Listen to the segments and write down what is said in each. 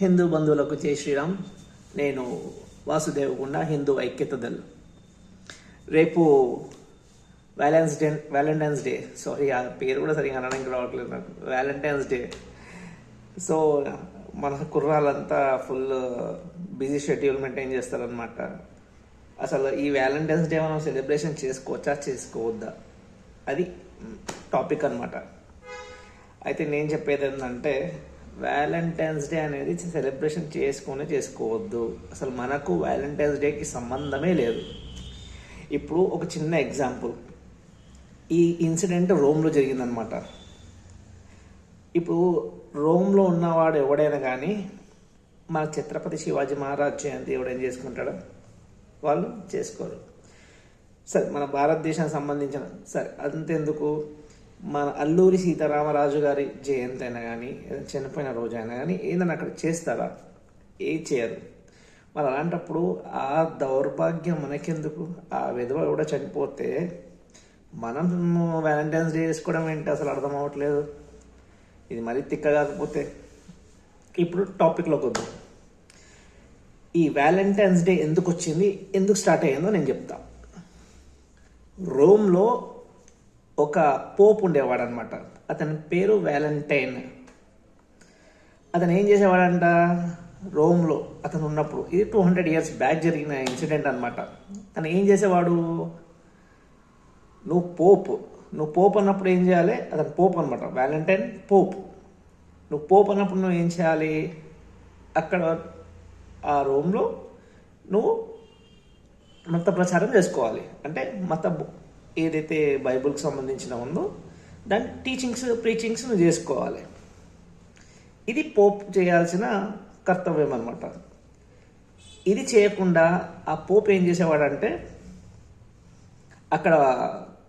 హిందూ బంధువులకు జై శ్రీరామ్. నేను వాసుదేవగుండ హిందూ ఐక్యత దళ్ రేపు valence day Valentine's Day. Sorry ఆ పేరు కూడా సరిగా అనడానికి రావట్లేదు నాకు. Valentine's Day. సో మన కుర్రాలంతా ఫుల్ బిజీ షెడ్యూల్ మెయింటైన్ చేస్తారనమాట అసలు ఈ వ్యాలంటైన్స్ డే మనం సెలబ్రేషన్ చేసుకోవచ్చా చేసుకోవద్దా? అది టాపిక్ అనమాట అయితే నేను చెప్పేది ఏంటంటే వ్యాలంటైన్స్ డే అనేది సెలబ్రేషన్ చేసుకునే చేసుకోవద్దు. అసలు మనకు వ్యాలంటైన్స్ డేకి సంబంధమే లేదు. ఇప్పుడు ఒక చిన్న ఎగ్జాంపుల్. ఈ ఇన్సిడెంట్ రోమ్లో జరిగిందనమాట ఇప్పుడు రోమ్లో ఉన్నవాడు ఎవడైనా కానీ మన ఛత్రపతి శివాజీ మహారాజ్ జయంతి ఎవడేం చేసుకుంటాడో? వాళ్ళు చేసుకోరు. సరే మన భారతదేశానికి సంబంధించిన సరే అంతెందుకు? మన అల్లూరి సీతారామరాజు గారి జయంతి అయినా కానీ చనిపోయిన రోజు అయినా కానీ ఏదైనా అక్కడ చేస్తారా? ఏ చేయరు. మరి అలాంటప్పుడు ఆ దౌర్భాగ్యం మనకెందుకు? ఆ విధవ కూడా చనిపోతే మనం వ్యాలంటైన్స్ డే చేసుకోవడం ఏంటి? అసలు అర్థం అవ్వట్లేదు. ఇది మరీ తిక్క కాకపోతే. ఇప్పుడు టాపిక్లోకి వద్దాం. ఈ వ్యాలంటైన్స్ డే ఎందుకు వచ్చింది ఎందుకు స్టార్ట్ అయ్యిందో నేను చెప్తా. రోమ్లో ఒక పోప్ ఉండేవాడు అనమాట అతని పేరు వ్యాలంటైన్. అతను ఏం చేసేవాడంట? రోమ్లో అతను ఉన్నప్పుడు ఇది టూ హండ్రెడ్ ఇయర్స్ బ్యాక్ జరిగిన ఇన్సిడెంట్ అనమాట తను ఏం చేసేవాడు? నువ్వు పోప్. నువ్వు పోప్ అన్నప్పుడు ఏం చేయాలి? అతను పోప్ అనమాట వ్యాలంటైన్ పోప్. నువ్వు పోప్ అన్నప్పుడు నువ్వు ఏం చేయాలి? అక్కడ ఆ రోమ్లో నువ్వు మత ప్రచారం చేసుకోవాలి. అంటే మత ఏదైతే బైబుల్కి సంబంధించిన ఉందో దాని టీచింగ్స్ ప్రీచింగ్స్ నువ్వు చేసుకోవాలి. ఇది పోప్ చేయాల్సిన కర్తవ్యం అనమాట ఇది చేయకుండా ఆ పోప్ ఏం చేసేవాడంటే అక్కడ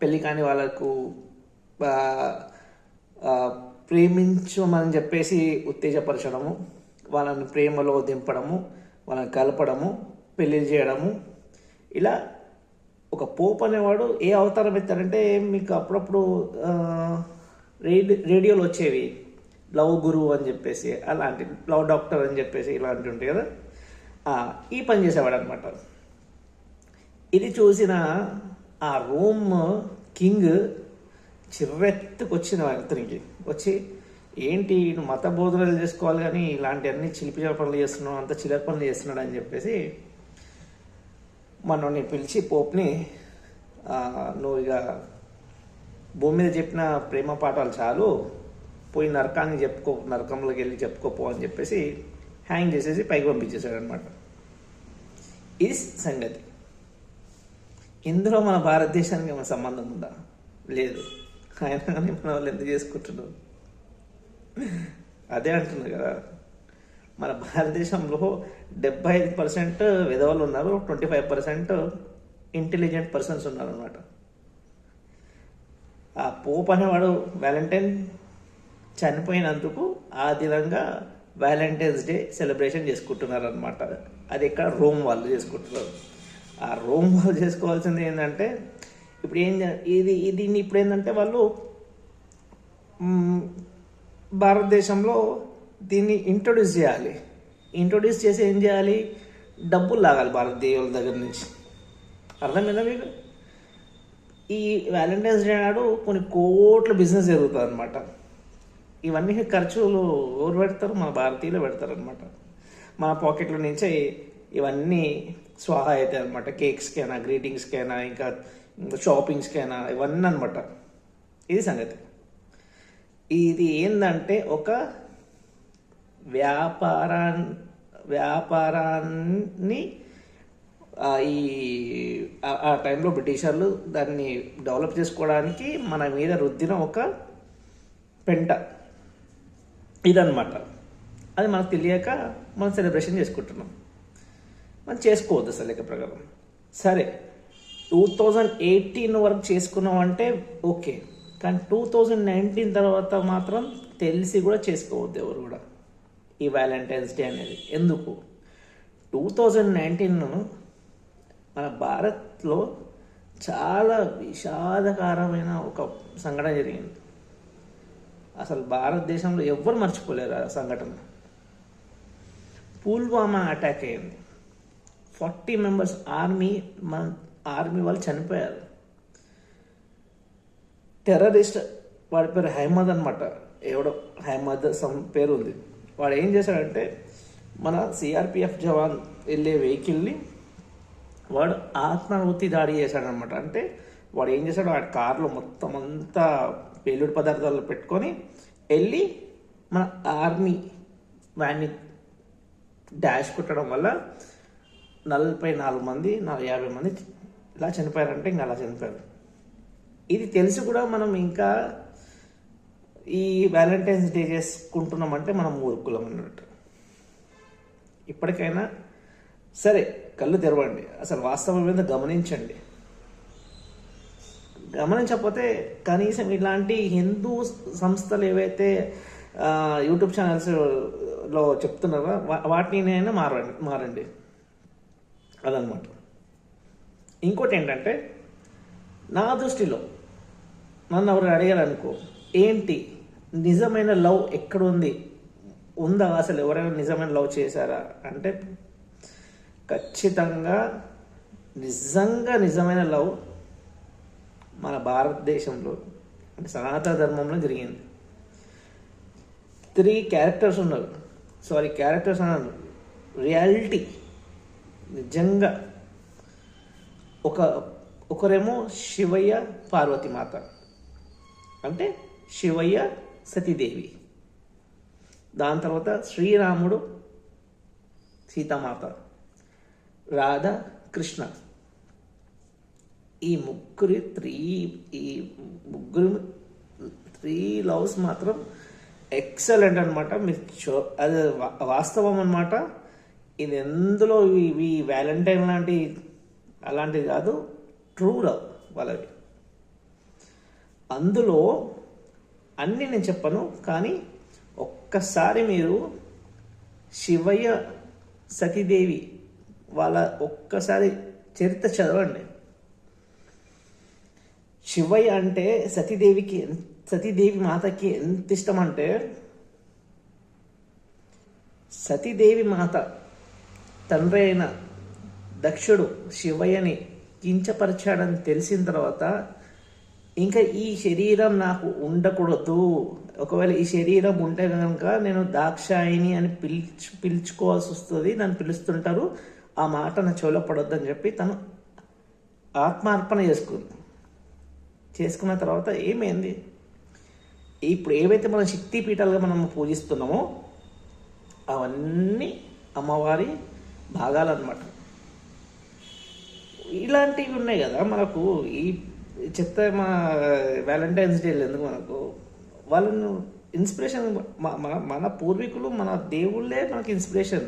పెళ్ళి కాని వాళ్ళకు ప్రేమించమని చెప్పేసి ఉత్తేజపరచడము వాళ్ళని ప్రేమలో దింపడము వాళ్ళని కలపడము పెళ్ళిళ్ళు చేయడము ఇలా ఒక పోప్ అనేవాడు ఏ అవతారం ఎత్తారంటే మీకు అప్పుడప్పుడు రేడి రేడియోలు వచ్చేవి. లవ్ గురువు అని చెప్పేసి అలాంటి లవ్ డాక్టర్ అని చెప్పేసి ఇలాంటివి ఉంటాయి కదా. ఈ పని చేసేవాడు అనమాట ఇది చూసిన ఆ రోమ్ కింగ్ చిర్రెత్తుకొచ్చిన అతనికి వచ్చి ఏంటి నువ్వు మత బోధనలు చేసుకోవాలి కానీ ఇలాంటివన్నీ చిలిపి పనులు చేస్తున్నావు అంత చిల్లర పనులు చేస్తున్నాడు అని చెప్పేసి మనోని పిలిచి పోప్ని నువ్వు ఇక భూమి మీద చెప్పిన ప్రేమ పాఠాలు చాలు పోయి నరకాన్ని చెప్పుకో నరకంలోకి వెళ్ళి చెప్పుకోపో అని చెప్పేసి హ్యాంగ్ చేసేసి పైకి పంపించేశాడు అనమాట ఇది సంగతి. ఇందులో మన భారతదేశానికి ఏమైనా సంబంధం ఉందా? లేదు. ఆయన కానీ మన వాళ్ళు ఎందుకు చేసుకుంటున్నారు? అదే అంటుంది కదా. మన భారతదేశంలో డెబ్బై ఐదు పర్సెంట్ విధవలు ఉన్నారు twenty five percent intelligent persons ఉన్నారు అనమాట ఆ పోప్ అనేవాడు వ్యాలంటైన్ చనిపోయినందుకు ఆ దినంగా వ్యాలంటైన్స్ డే సెలబ్రేషన్ చేసుకుంటున్నారు అనమాట అది ఇక్కడ రోమ్ వాళ్ళు చేసుకుంటున్నారు. ఆ రోమ్ వాళ్ళు చేసుకోవాల్సింది ఏంటంటే ఇప్పుడు ఏం ఇది దీన్ని ఇప్పుడు ఏంటంటే వాళ్ళు భారతదేశంలో దీన్ని ఇంట్రొడ్యూస్ చేయాలి. ఇంట్రొడ్యూస్ చేసి ఏం చేయాలి? డబ్బులు లాగాలి భారతదేశం దగ్గర నుంచి. అర్థమైందా మీకు? ఈ వ్యాలంటైన్స్ డే నాడు కొన్ని కోట్ల బిజినెస్ జరుగుతుంది అనమాట ఇవన్నీ ఖర్చులు ఎవరు పెడతారు? మన భారతీయులు పెడతారు అనమాట మన పాకెట్లో నుంచే ఇవన్నీ స్వాహా అవుతాయి అనమాట కేక్స్కైనా గ్రీటింగ్స్కైనా ఇంకా షాపింగ్స్కైనా ఇవన్నీ అనమాట ఇది సంగతి. ఇది ఏంటంటే ఒక వ్యాపారా వ్యాపారాన్ని ఈ ఆ- ఆ టైంలో బ్రిటిషర్లు దాన్ని డెవలప్ చేసుకోవడానికి మన మీద రుద్దిన ఒక పెంట. ఇదన్నమాట. అది మనకు తెలియక మనం సెలబ్రేషన్ చేసుకుంటున్నాం. మనం చేసుకోవద్దు అసలు లెక్క ప్రకారం. సరే టూ థౌజండ్ ఎయిటీన్ వరకు చేసుకున్నాం అంటే ఓకే. కానీ టూ థౌజండ్ నైన్టీన్ తర్వాత మాత్రం తెలిసి కూడా చేసుకోవద్దు ఎవరు కూడా. ఈ వ్యాలంటైన్స్ డే అనేది. ఎందుకు? టూ థౌజండ్ నైన్టీన్ మన భారత్లో చాలా విషాదకరమైన ఒక సంఘటన జరిగింది. అసలు భారతదేశంలో ఎవ్వరు మర్చిపోలేరు ఆ సంఘటన. పుల్వామా అటాక్ అయింది. ఫార్టీ మెంబర్స్ ఆర్మీ మన ఆర్మీ వాళ్ళు చనిపోయారు. టెర్రరిస్ట్ వాడి పేరు హైమద్ అనమాట ఎవడో హైమద్ సమ్ పేరు ఉంది వాడు ఏం చేశాడంటే మన సిఆర్పిఎఫ్ జవాన్ వెళ్ళే వెహికల్ని వాడు ఆత్మాహుతి దాడి చేశాడనమాట అంటే వాడు ఏం చేశాడు వాడి కార్లో మొత్తం అంతా పేలుడు పదార్థాలు పెట్టుకొని వెళ్ళి మన ఆర్మీ వ్యాన్ని డాష్ కొట్టడం వల్ల నలభై నాలుగు మంది నలభై యాభై మంది ఇలా చనిపోయారంటే ఇంకా అలా చనిపోయారు. ఇది తెలిసి కూడా మనం ఇంకా ఈ వ్యాలంటైన్స్ డే చేసుకుంటున్నామంటే మనం మూర్ఖులం అన్నట్టు. ఇప్పటికైనా సరే కళ్ళు తెరవండి. అసలు వాస్తవం మీద గమనించండి. గమనించకపోతే కనీసం ఇలాంటి హిందూ సంస్థలు ఏవైతే యూట్యూబ్ ఛానల్స్లో చెప్తున్నారో వాటిని వాటినైనా మారండి మారండి. అదనమాట. ఇంకోటి ఏంటంటే నా దృష్టిలో నన్ను ఎవరు అడిగారు అనుకో ఏంటి? నిజమైన లవ్ ఎక్కడుంది? ఉందా అసలు ఎవరైనా నిజమైన లవ్ చేశారా? అంటే ఖచ్చితంగా నిజంగా నిజమైన లవ్ మన భారతదేశంలో అంటే సనాతన ధర్మంలో జరిగింది. త్రీ క్యారెక్టర్స్ ఉన్నారు. సారీ క్యారెక్టర్స్ అన్నారు. రియాలిటీ నిజంగా. ఒక ఒకరేమో శివయ్య పార్వతి మాత. అంటే శివయ్య సతీదేవి. దాని తర్వాత శ్రీరాముడు సీతామాత రాధ కృష్ణ. ఈ ముగ్గురి త్రీ ఈ ముగ్గురు త్రీ లవ్స్ మాత్రం ఎక్సలెంట్ అనమాట మీరు చో అది వాస్తవం అనమాట ఇది ఎందులో ఇవి వ్యాలంటైన్ లాంటి అలాంటిది కాదు ట్రూ లవ్ వాళ్ళవి. అందులో అన్నీ నేను చెప్పను కానీ ఒక్కసారి మీరు శివయ్య సతీదేవి వాళ్ళ ఒక్కసారి చరిత్ర చదవండి. శివయ్య అంటే సతీదేవికి సతీదేవి మాతకి ఎంత ఇష్టం అంటే సతీదేవి మాత తండ్రి అయిన దక్షుడు శివయ్యని కించపరిచాడని తెలిసిన తర్వాత ఇంకా ఈ శరీరం నాకు ఉండకూడదు. ఒకవేళ ఈ శరీరం ఉంటే కనుక నేను దాక్షాయిని అని పిలిచి పిలుచుకోవాల్సి వస్తుంది. నన్ను పిలుస్తుంటారు. ఆ మాట నా చెవిలో పడొద్దని చెప్పి తను ఆత్మార్పణ చేసుకుంది. చేసుకున్న తర్వాత ఏమైంది? ఇప్పుడు ఏవైతే మనం శక్తి పీఠాలుగా మనం పూజిస్తున్నామో అవన్నీ అమ్మవారి భాగాలు అనమాట ఇలాంటివి ఉన్నాయి కదా మనకు. ఈ చెత్త మా వ్యాలంటైన్స్ డే ఎందుకు మనకు? వాళ్ళను ఇన్స్పిరేషన్ మన మన పూర్వీకులు మన దేవుళ్ళే మనకి ఇన్స్పిరేషన్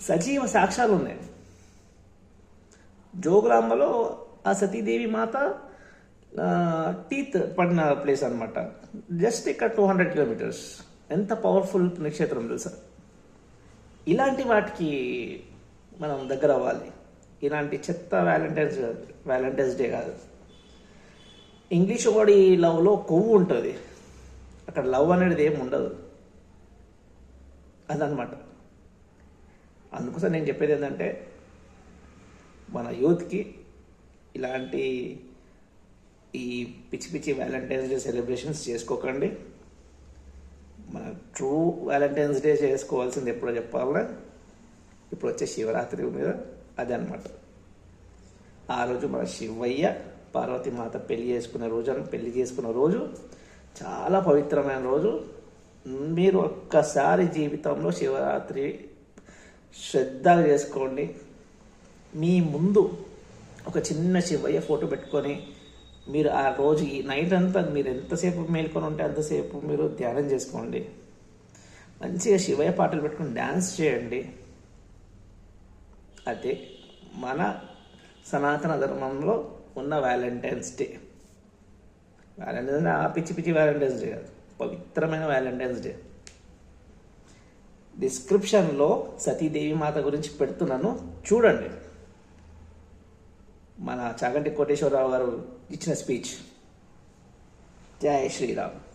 సజీవ సాక్ష్యాలు ఉన్నాయి. జోగులాంబలో ఆ సతీదేవి మాత టీత్ పడిన ప్లేస్ అనమాట జస్ట్ ఇక్కడ టూ హండ్రెడ్ కిలోమీటర్స్ ఎంత పవర్ఫుల్ పుణ్యక్షేత్రం తెలుసా? ఇలాంటి వాటికి మనం దగ్గర అవ్వాలి. ఇలాంటి చెత్త వ్యాలంటైన్స్ వ్యాలంటైన్స్ డే కాదు. ఇంగ్లీష్ వాడి లవ్లో కొవ్వు ఉంటుంది. అక్కడ లవ్ అనేది ఏమి ఉండదు. అదనమాట అందుకోసం నేను చెప్పేది ఏంటంటే మన యూత్కి ఇలాంటి ఈ పిచ్చి పిచ్చి వ్యాలంటైన్స్ డే సెలబ్రేషన్స్ చేసుకోకండి. మన ట్రూ వ్యాలంటైన్స్ డే చేసుకోవాల్సింది ఎప్పుడో చెప్పాలా ఇప్పుడు వచ్చే శివరాత్రి మీద. అదనమాట ఆ రోజు మన శివయ్య పార్వతి మాత పెళ్ళి చేసుకునే రోజు అని పెళ్ళి చేసుకున్న రోజు చాలా పవిత్రమైన రోజు. మీరు ఒక్కసారి జీవితంలో శివరాత్రి శ్రద్ధగా చేసుకోండి. మీ ముందు ఒక చిన్న శివయ్య ఫోటో పెట్టుకొని మీరు ఆ రోజు ఈ నైట్ అంతా మీరు ఎంతసేపు మేల్కొని ఉంటే అంతసేపు మీరు ధ్యానం చేసుకోండి. మంచిగా శివయ్య పాటలు పెట్టుకొని డ్యాన్స్ చేయండి. అదే మన సనాతన ధర్మంలో ఉన్న వ్యాలంటైన్స్ డే. వ్యాలంటైన్స్ డే ఆ పిచ్చి పిచ్చి వ్యాలంటైన్స్ డే కాదు. పవిత్రమైన వ్యాలంటైన్స్ డే. డిస్క్రిప్షన్లో సతీదేవి మాత గురించి పెడుతున్నాను. చూడండి. మన చాగంటి కోటేశ్వరరావు గారు ఇచ్చిన స్పీచ్. జై శ్రీరామ్.